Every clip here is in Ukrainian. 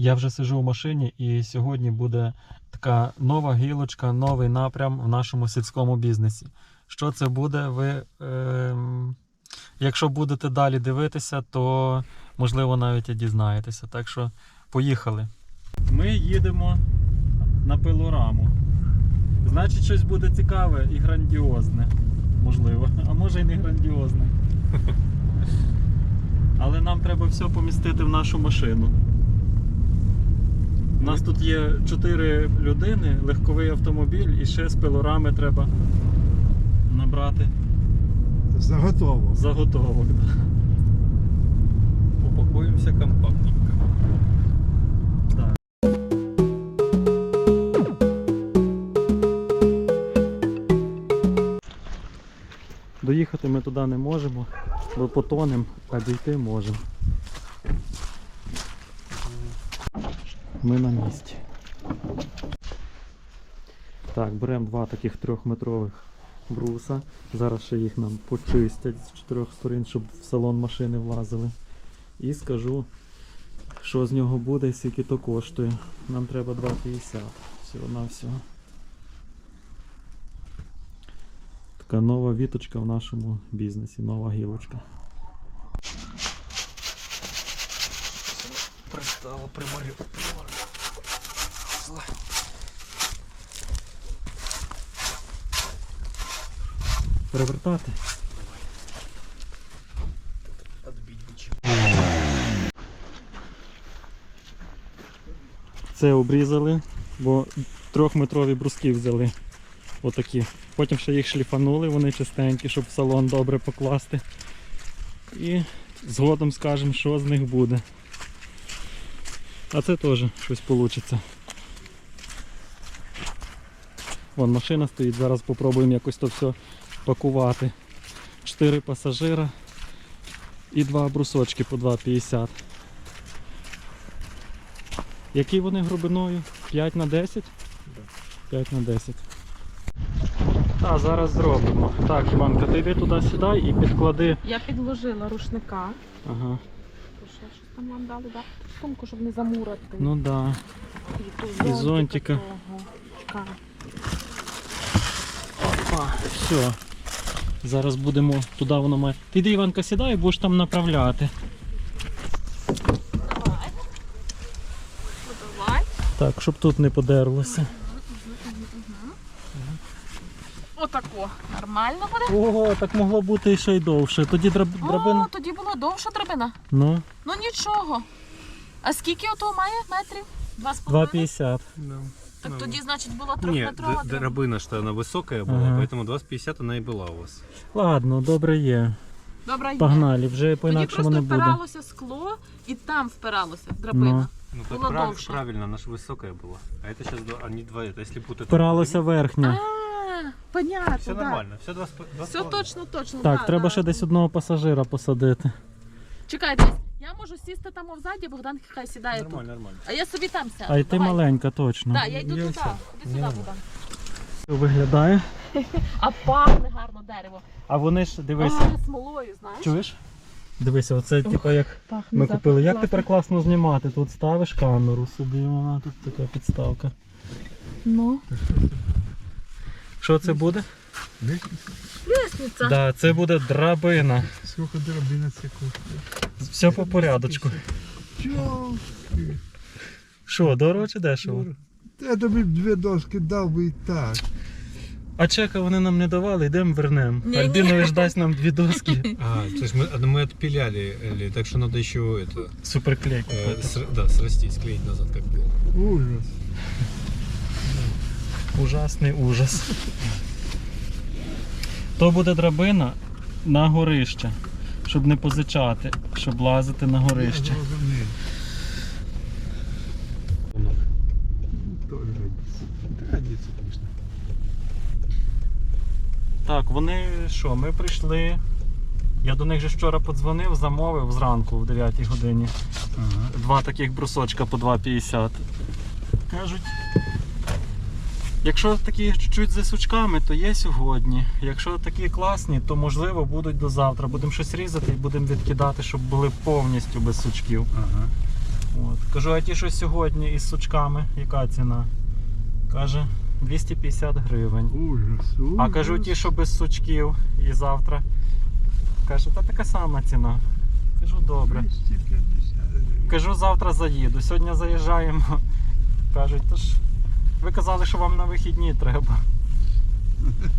Я вже сижу в машині, і сьогодні буде така нова гілочка, новий напрям в нашому сільському бізнесі. Що це буде? Ви, ем, якщо будете далі дивитися, то можливо навіть і дізнаєтеся. Так що поїхали. Ми їдемо на пилораму. Значить, щось буде цікаве і грандіозне. Можливо, а може і не грандіозне. Але нам треба все помістити в нашу машину. У нас тут є 4 людини, легковий автомобіль і ще з пилорами треба набрати Заготово. заготовок. Упакуемся компактненько. Так. Доїхати ми туди не можемо, бо потонемо, а дійти можемо. Ми на місці. Так, беремо два таких трьохметрових бруса. Зараз ще їх нам почистять з чотирьох сторін, щоб в салон машини влазили. І скажу, що з нього буде скільки то коштує. Нам треба 2,50 всього на всього. Така нова віточка в нашому бізнесі, нова гілочка. Пристало, приморю. Перевертати. Це обрізали, бо трьохметрові бруски взяли. Отакі. Потім ще їх шліфанули, вони чистенькі, щоб салон добре покласти. І згодом скажемо, що з них буде. А це теж щось вийде. Вон машина стоїть, зараз спробуємо якось то все пакувати. Чотири пасажира і два брусочки по 2,50. Які вони глибиною? 5 на 10? 5 на 10. Так, зараз зробимо. Так, Іванка, ти йди туди сідай і підклади. Я підложила рушника. Ага. Щось там вам дали, да? Сумку, щоб не замурати. Ну да. і, ту і зонтика. Опа, все. Зараз будемо туди воно має. Ти йди, Іванка, сідай будеш там направляти. Давай. Давай. Так, щоб тут не подерлося. Отако. Нормально буде? Ого, так могло бути ще й довше. Тоді драб... О, драбина. тоді була довша драбина. Ну, Ну нічого. А скільки ото має метрів? Два з половиною? 2,50. Да. Так Ну, тоді, значить, була Нет, трьохметрова д- драбина. дробина, что она высокая была, Ага. поэтому 250 она и была у вас. Ладно, добре є. Добре, є. Погнали, вже Тоді по-інакшому просто не буде. впиралося скло і там впиралося драбина. Ну так Была прав- довше. правильно, она же высокая была. А это сейчас они два, это если путать. Впиралося верхня. А, понятно, Все да. нормально, все два, с по- два с Все половиной. точно, точно. Так, да, треба да. ще десь одного пасажира посадити. Чекайте, я можу сісти там взаді, Богдан хай сідає тут. Нормально, нормально. А я собі там сяду. А й ти Давай. маленька, точно. Так, я йду Я туди. Іди сюди. Богдан. Виглядає. А пахне гарно дерево. А вони ж дивися. А, смолою, знаєш? Чуєш? Дивися, оце типу як Пахне ми запах купили. Як класний. тепер класно знімати? Тут ставиш камеру собі, вона тут така підставка. Ну. Що це буде? Лестниця. Да, це буде драбина. Сколько дробина це коштує? Все по порядочку. Чо? Що, дорого чи дешево? Я тобі б дві доски дав би і так. А чека вони нам не давали, йдемо вернемо. Ні-ні. Альбінович дасть нам дві доски. А, то есть мы, мы отпиляли, Элли, так что надо еще это, Суперклейку. э, ср- да, срастить, склеить назад, как было. Ужас. Ужасний ужас. То буде драбина на горище, щоб не позичати, щоб лазити на горище. Так, вони що, ми прийшли. Я до них же вчора подзвонив, замовив зранку в 9 годині. Ага. Два таких брусочка по 2,50. Кажуть. Якщо такі чуть-чуть зі сучками, то є сьогодні. Якщо такі класні, то можливо будуть до завтра. Будемо щось різати і будемо відкидати, щоб були повністю без сучків. Ага. От. Кажу, а ті, що сьогодні із сучками, яка ціна? Каже 250 гривень. Ужас, ужас. А кажу, ті, що без сучків і завтра. Каже, та така сама ціна. Кажу, добре. 250. Кажу, завтра заїду. Сьогодні заїжджаємо. Кажуть, то ж ви казали, що вам на вихідні треба.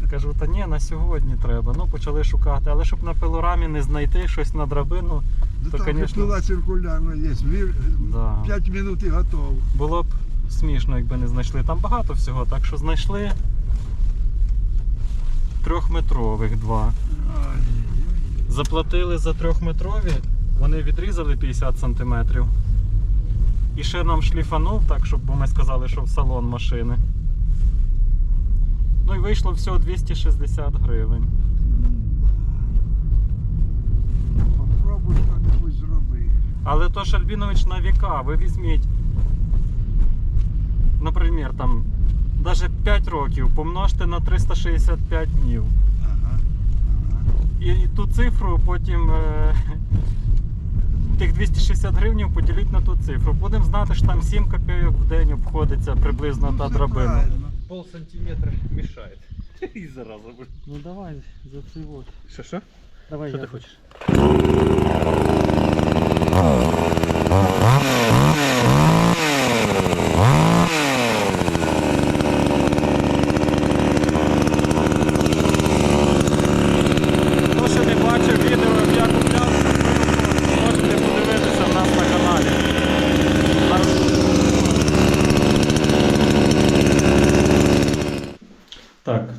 Кажу, та ні, на сьогодні треба. Ну, почали шукати. Але щоб на пилорамі не знайти щось на драбину, Да То, там конечно. пила циркулярна є. Вір... Да. 5 минут і готово. було б смішно, якби не знайшли. Там багато всього, так що знайшли трьохметрових два. Ай-яй-яй. Заплатили за трьохметрові, вони відрізали 50 сантиметрів. І ще нам шліфанув, так, щоб ми сказали, що в салон машини. Ну і вийшло всього 260 гривень. Попробуй що-небудь зроби. Але то ж Альбінович на віка, ви візьміть. Наприклад, там навіть 5 років помножте на 365 днів. Ага. ага. І, і ту цифру потім е, тих 260 гривень поділіть на ту цифру. Будемо знати, що там 7 копійок в день обходиться приблизно Ну, та драбина. Пол сантиметра мішає. І зараза. Ну давай, за цей вот. Що, що? Давай Що я. ты хочешь? Хто ще не бачив відео, як я купляв, можете подивитися в нас на каналі. Так,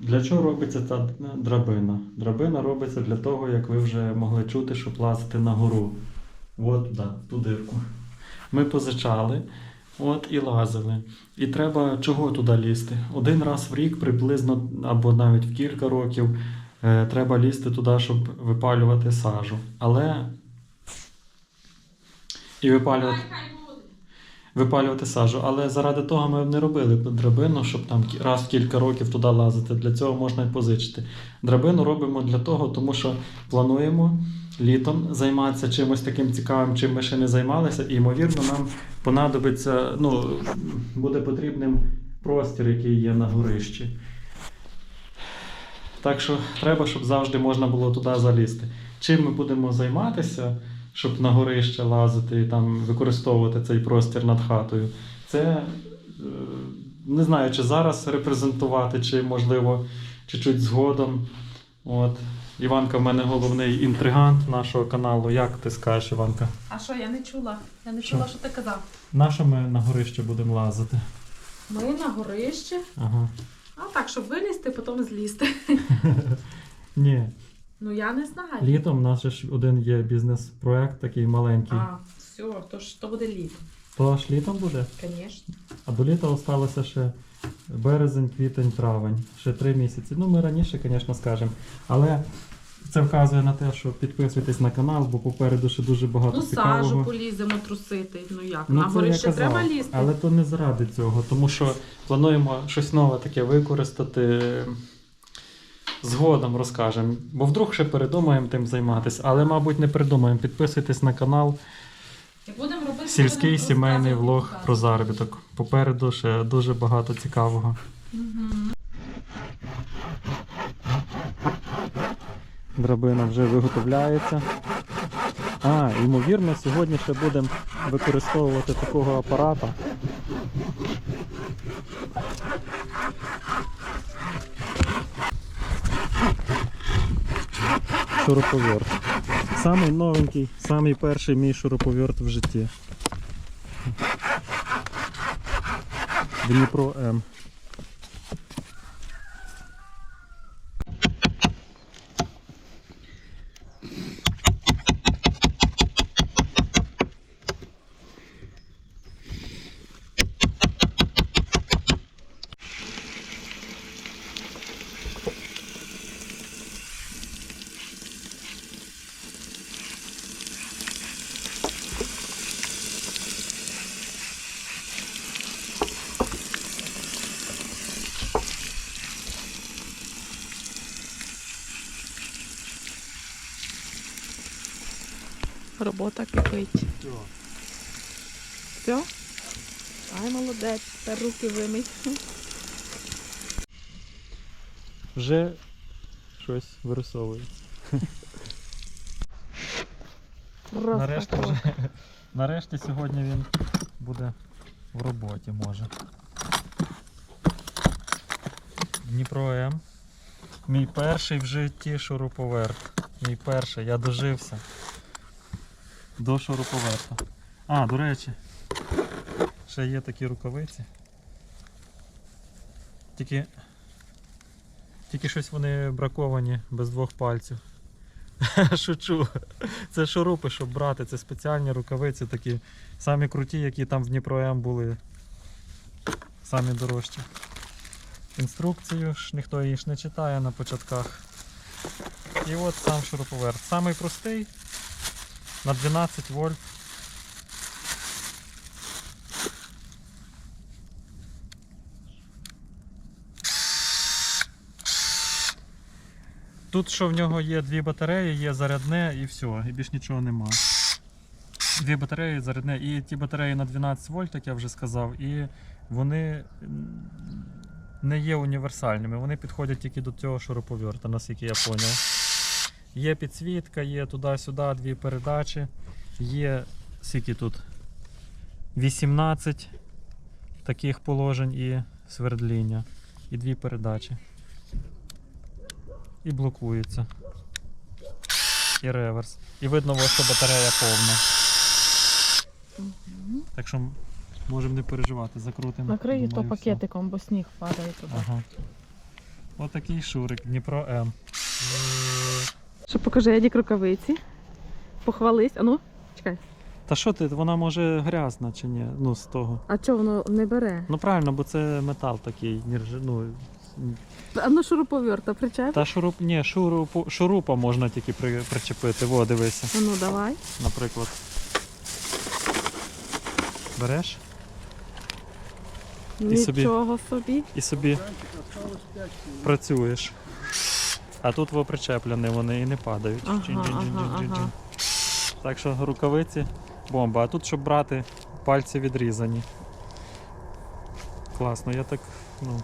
для чого робиться ця драбина? Драбина робиться для того, як ви вже могли чути, щоб лазити на гору. От, да, ту дирку. Ми позичали. От і лазили. І треба чого туди лізти? Один раз в рік приблизно, або навіть в кілька років, е, треба лізти туди, щоб випалювати сажу. Але. І випалювати, випалювати сажу. Але заради того ми не робили драбину, щоб там раз в кілька років туди лазити. Для цього можна і позичити. Драбину робимо для того, тому що плануємо літом займатися чимось таким цікавим, чим ми ще не займалися, і ймовірно, нам понадобиться, ну, буде потрібним простір, який є на горищі. Так що треба, щоб завжди можна було туди залізти. Чим ми будемо займатися, щоб на горище лазити і там використовувати цей простір над хатою, це е, не знаю, чи зараз репрезентувати, чи можливо чуть-чуть згодом. От. Іванка в мене головний інтригант нашого каналу. Як ти скажеш, Іванка? А що, я не чула? Я не Що? чула, що ти казав. На що ми на горище будемо лазити? Ми на горище. Ага. А так, щоб вилізти, потім злізти. Ні, Ну я не знаю. літом у нас же ж один є бізнес-проект такий маленький. А, все, то ж то буде літо. То аж літом буде? Звісно. А до літа залишилося ще березень, квітень, травень. Ще три місяці. Ну, ми раніше, звісно, скажемо. Але це вказує на те, що підписуйтесь на канал, бо попереду ще дуже багато Ну, цікавого. сажу поліземо трусити. Ну як? Ну, на це я казав, треба лізти. Але то не заради цього, тому що плануємо щось нове таке використати. Згодом розкажемо. Бо вдруг ще передумаємо тим займатися, але, мабуть, не придумаємо. Підписуйтесь на канал. Будемо робити, Сільський сімейний влог про заробіток. Попереду ще дуже багато цікавого. Мгм. Драбина вже виготовляється. А, ймовірно, сьогодні ще будемо використовувати такого апарата. Шуруповерт. Самий новенький, самий перший мій шуруповерт в житті. Дніпро М. Робота кипить. Все. Ай, молодець, тепер руки вимий. Вже щось вирисовується. Нарешті, вже, нарешті сьогодні він буде в роботі, може. Дніпро М. Мій перший в житті шуруповерт. Мій перший, я дожився. До шуруповерта. А, до речі, ще є такі рукавиці. Тільки, тільки щось вони браковані без двох пальців. Шучу. Це шурупи, щоб брати. Це спеціальні рукавиці такі самі круті, які там в Дніпро М були. Самі дорожчі. Інструкцію ж ніхто її ж не читає на початках. І от сам шуруповерт. Самий простий на 12 вольт. Тут що в нього є дві батареї, є зарядне і все, і більш нічого нема. Дві батареї, зарядне, і ті батареї на 12 вольт, як я вже сказав, і вони не є універсальними, вони підходять тільки до цього шуруповерта, наскільки я зрозумів. Є підсвітка, є туди-сюди дві передачі, є скільки тут 18 таких положень і свердління, і дві передачі і блокується. І реверс. І видно, що батарея повна. Так що можемо не переживати, закрутимо. Накрию то думаю, все. пакетиком, бо сніг падає туди. Ага. Отакий шурик, Дніпро М. Що покажи, Едік рукавиці. Похвались. А ну, чекай. Та що ти, вона може грязна чи ні? Ну, з того. А чого воно не бере? Ну правильно, бо це метал такий. нержи- Ну, А ну шуруповерта, причеп. та шуруп, ні, шурупу, шурупа можна тільки при, причепити. Во, дивися, А ну давай. наприклад. Береш І собі- Нічого собі. і собі Танчик осталось 5 хвилин. працюєш. А тут во причеплені вони і не падають. Ага, Чин-чин-чин-чин-чин-чин. ага, ага. Так що рукавиці бомба. А тут, щоб брати, пальці відрізані. Класно, я так, ну.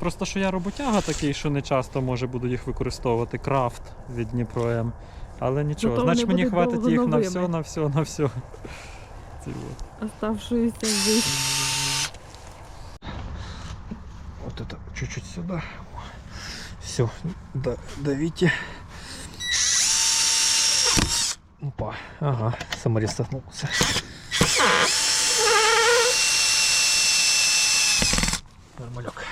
Просто що я роботяга такий, що не часто може буду їх використовувати. Крафт від Дніпро М. Але нічого, значить мені хватить їх на все, на все, на все. Оставшуюся жить. Вот это чуть-чуть сюда. Все, да, давите. Опа, ага, саморез столкнулся. Нормалек.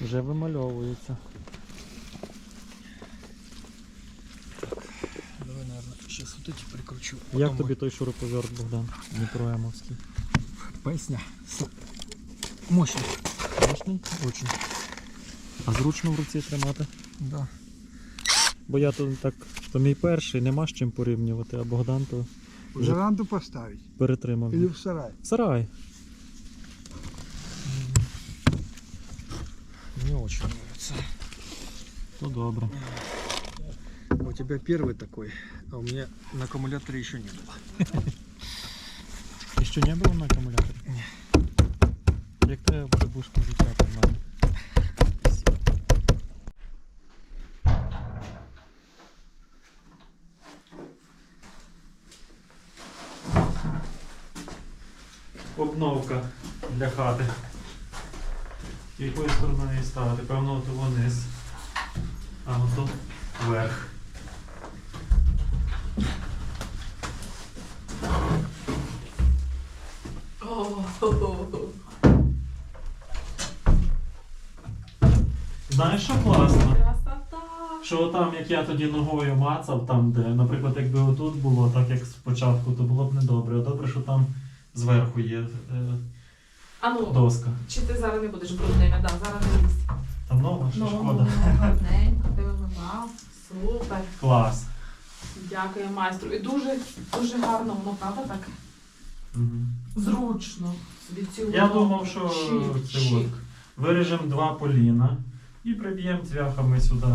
Вже вимальовується. Давай, наверное, сейчас вот эти прикручу. Як тобі той шуруповерт, Богдан? Дніпро Емовський? Поясня. Мощный. Страшний? Очень. А зручно в руці тримати? Да. Бо я то так, то мій перший, нема з чим порівнювати, а Богдан то В Веранду поставить. перетримав. Или в сарай. Сарай. Мне очень нравится. То добре. У тебя первый такой, а у меня на аккумуляторе еще не было. І що не було на акумуляторі? Позичати в мене? Обновка для хати. Якою стороною ставити? Певно, то вниз. А ото вверх. Що там, як я тоді ногою мацав, там, де, наприклад, якби отут було, так як спочатку, то було б недобре. А добре, що там зверху є е, А ну, доска. чи ти зараз не будеш брудними? Да, зараз не лізь. Там нова, що шкода. гарненько, ти вимивав. Супер. Клас. Дякую майстру. І дуже, дуже гарно воно, правда, так? Мгм. Зручно. Собі цілу Я думав, що Чик, це чик. от. Виріжемо два поліна і приб'ємо цвяхами сюди.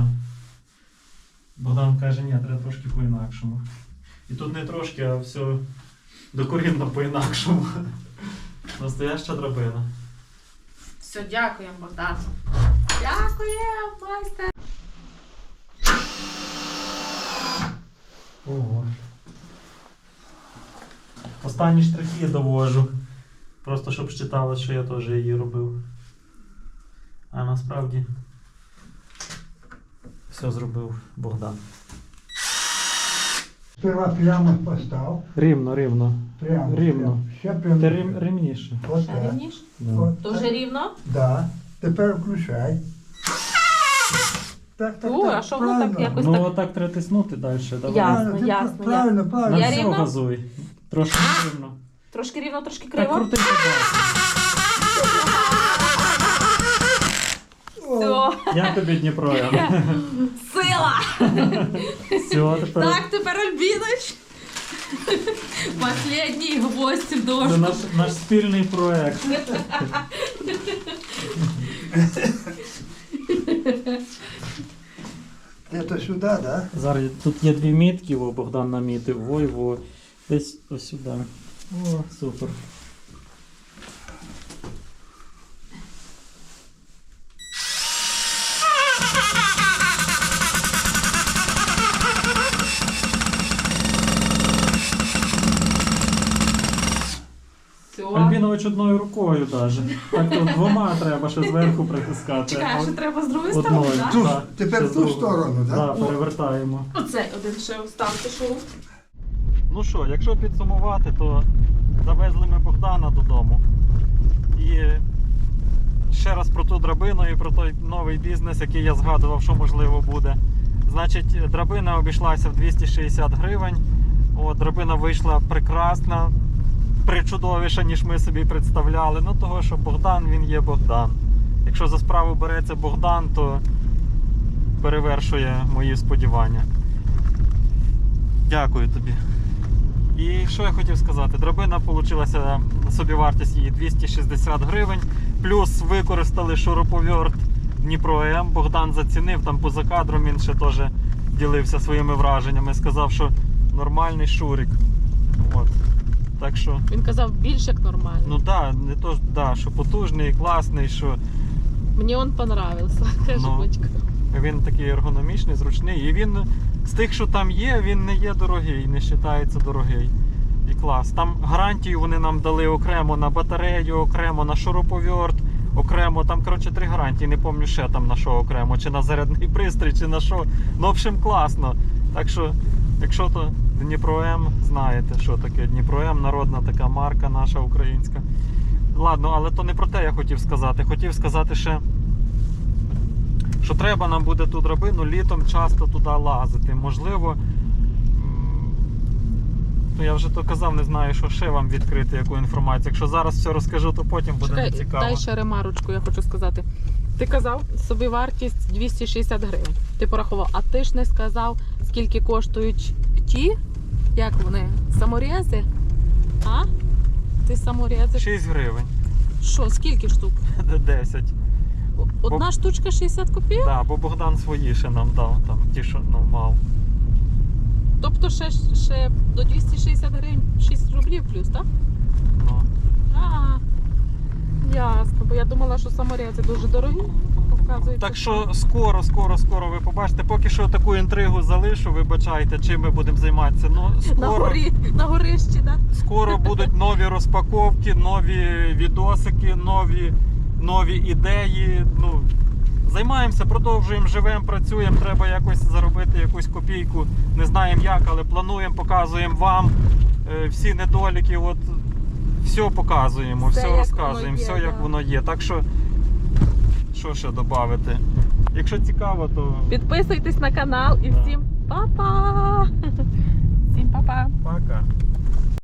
Богдан каже, ні, треба трошки по-інакшому. І тут не трошки, а все докорінно по-інакшому. Настояща драбина. Все, дякуємо, Богдан. Дякуємо, майстер. Ого. Останні штрихи я довожу. Просто щоб считалось, що я теж її робив. А насправді все зробив Богдан. Сперва прямо постав. Рівно, рівно. Прямо. Рівно. Ще прямо. Ти рів, рівніше. От Ще так. рівніше? От Дуже так. рівно? Да. Тепер включай. Так, так, так. а що воно так якось- Ось Ну так. отак треба тиснути далі. Давай. Я- Правильно, ти ясно, пр- Правильно, На правильно. Я все рівно? газуй. Трошки рівно. Трошки рівно, трошки Так криво. крути. Я тобі Дніпро. Ян. Сила! Все, тепер Так, тепер Альбіноч. Последній гвоздь в це наш, наш спільний проект. Это сюда, да? Зараз тут є дві мітки, о, Богдан намітив, во, во. Десь ось сюди. О, супер. Альбінович одною рукою даже. Так то двома треба ще зверху притискати. Чекай, а а треба з другої сторони, Одною. так? Ту- так, тепер ще з ту другої. сторону, да? Так, перевертаємо. Оцей один ще вставте шоу. Ну що, якщо підсумувати, то завезли ми Богдана додому. І ще раз про ту драбину і про той новий бізнес, який я згадував, що можливо буде. Значить, драбина обійшлася в 260 гривень. О, драбина вийшла прекрасна, причудовіша, ніж ми собі представляли. Ну, того, що Богдан він є Богдан. Якщо за справу береться Богдан, то перевершує мої сподівання. Дякую тобі. І що я хотів сказати? Драбина вийшла собівартість її 260 гривень. Плюс використали шуруповерт Дніпро М. Богдан зацінив там поза кадром. Він ще теж ділився своїми враженнями. Сказав, що нормальний шурик. От. Так що, Він казав більш як нормально. ну да, не то да, що потужний, класний, що Мені він понравився, каже Ну. бочка. він такий ергономічний, зручний. І він з тих, що там є, він не є дорогий, не вважається дорогий. І клас. Там гарантію вони нам дали окремо на батарею, окремо на шуруповерт, окремо. Там, коротше, три гарантії. Не пам'ятаю ще там на що окремо, чи на зарядний пристрій, чи на що. Ну, в общем, класно. Так що, якщо то Дніпро М, знаєте, що таке Дніпро М, народна така марка наша українська. Ладно, але то не про те я хотів сказати. Хотів сказати ще що треба нам буде ту драбину літом часто туди лазити. Можливо, ну я вже то казав, не знаю, що ще вам відкрити, яку інформацію. Якщо зараз все розкажу, то потім буде Чекай, нецікаво. дай ще ремарочку, я хочу сказати. Ти казав, собі вартість 260 гривень. Ти порахував, а ти ж не сказав, скільки коштують ті, як вони, саморези? А? Ти саморези? 6 гривень, Що, скільки штук? 10. О- Одна штучка 60 копійок? Так, бо Богдан свої ще нам дав, там ті, що ну, мав. Тобто ще, ще до 260 гривень 6 рублів плюс, так? Ну. А, ясно, бо я думала, що саморези дуже дорогі. Так що скоро, скоро, скоро ви побачите. Поки що таку інтригу залишу, вибачайте, чим ми будемо займатися. Ну, на скоро, горі, на горищі, так? Скоро будуть нові розпаковки, нові відосики, нові, нові ідеї. Ну, займаємося, продовжуємо, живемо, працюємо. Треба якось заробити якусь копійку. Не знаємо як, але плануємо, показуємо вам е, всі недоліки. От все показуємо, Все, все, розказуємо, є, все як да. воно є. Так що, що ще додати? Якщо цікаво, то Підписуйтесь на канал і Да. всім па-па! Всім па-па! пока.